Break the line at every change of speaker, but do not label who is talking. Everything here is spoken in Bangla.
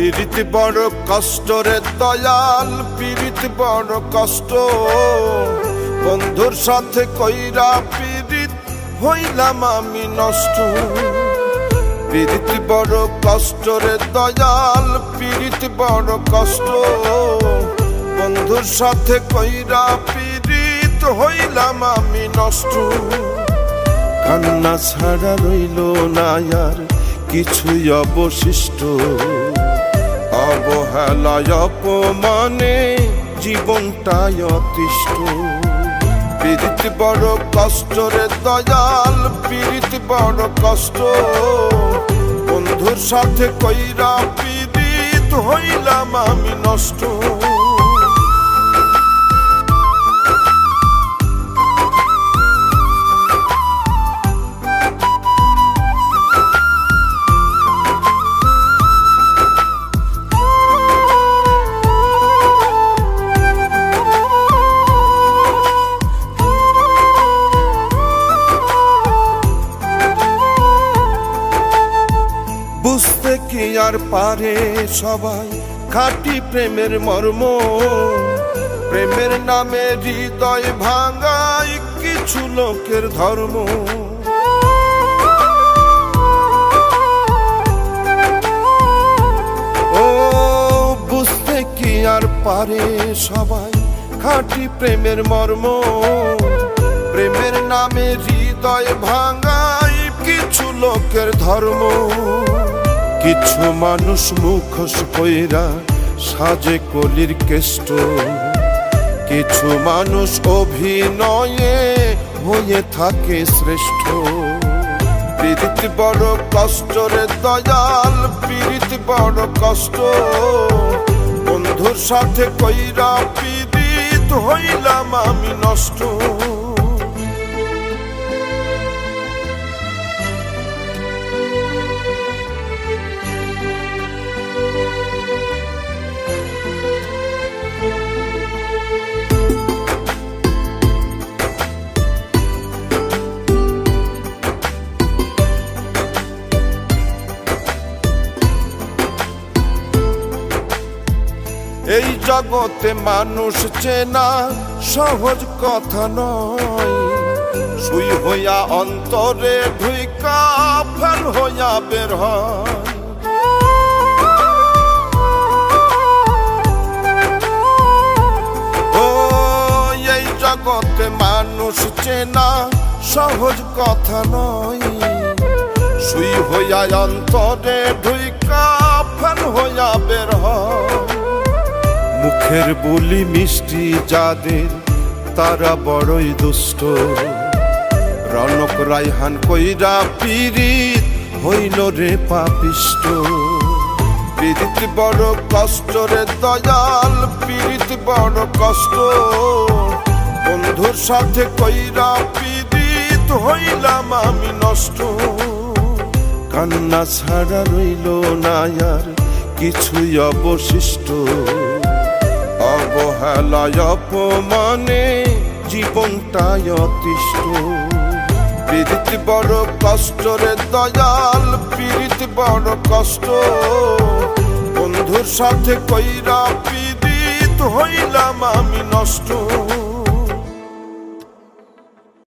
পিরিতি বড় কষ্ট রে দয়াল, পিরিতি বড় কষ্ট। বন্ধুর সাথে কইরা পিরিত হইলাম আমি নষ্ট। পিরিতি বড় কষ্ট রে দয়াল, পিরিতি বড় কষ্ট। বন্ধুর সাথে কইরা পিরিত হইলাম আমি নষ্ট। কান্না ছাড়া রইল না আর কিছুই অবশিষ্ট। অবহেলায় অপমানে জীবনটাই অতিষ্ঠ। পীড়িত বড় কষ্ট রে দয়াল, পীড়িত বড় কষ্ট। বন্ধুর সাথে কইরা পীড়িত হইলাম আমি নষ্ট। বুঝতে কি আর পারে সবাই? খাঁটি প্রেমের মর্ম, প্রেমের নামে হৃদয় ভাঙায় কিছু লোকের ধর্ম। ও, বুঝতে কি আর পারে সবাই? খাঁটি প্রেমের মর্ম, প্রেমের নামে হৃদয় ভাঙায় কিছু লোকের ধর্ম। কিছু মানুষ মুখোশ কইরা সাজে কলির কেষ্ট। কিছু মানুষ অভিনয়ে হয়ে থাকে শ্রেষ্ঠ। পীড়িত বড় কষ্ট রে দয়াল, পীড়িত বড় কষ্ট। বন্ধুর সাথে কইরা পীড়িত হইলাম আমি নষ্ট। জগতে মানুষ চেনা সহজ কথা নয়। সুই হইয়া অন্তরে ঢুইকা ফেল হইয়া বের এই জগতে মানুষ চেনা সহজ কথা নয়। সুই হইয়া অন্তরে ঢুইকা ফেল হইয়া বের হয়। মুখের বলি মিষ্টি যাদের, তারা বড়ই দুষ্ট। রনক রাইহান কইরা পিরিত হইল রে পাপিষ্ট। পীড়িত বড় কষ্ট রে দয়াল, পীড়িত বড় কষ্ট। বন্ধুর সাথে কইরা পীড়িত হইলাম আমি নষ্ট। কান্না ছাড়া রইল না আর কিছুই অবশিষ্ট। অবহেলায় অপমানে জীবনটাই অতিষ্ঠ। পীড়িত বড় কষ্ট রে দয়াল, পীড়িত বড় কষ্ট। বন্ধুর সাথে কইরা পীড়িত হইলাম আমি নষ্ট।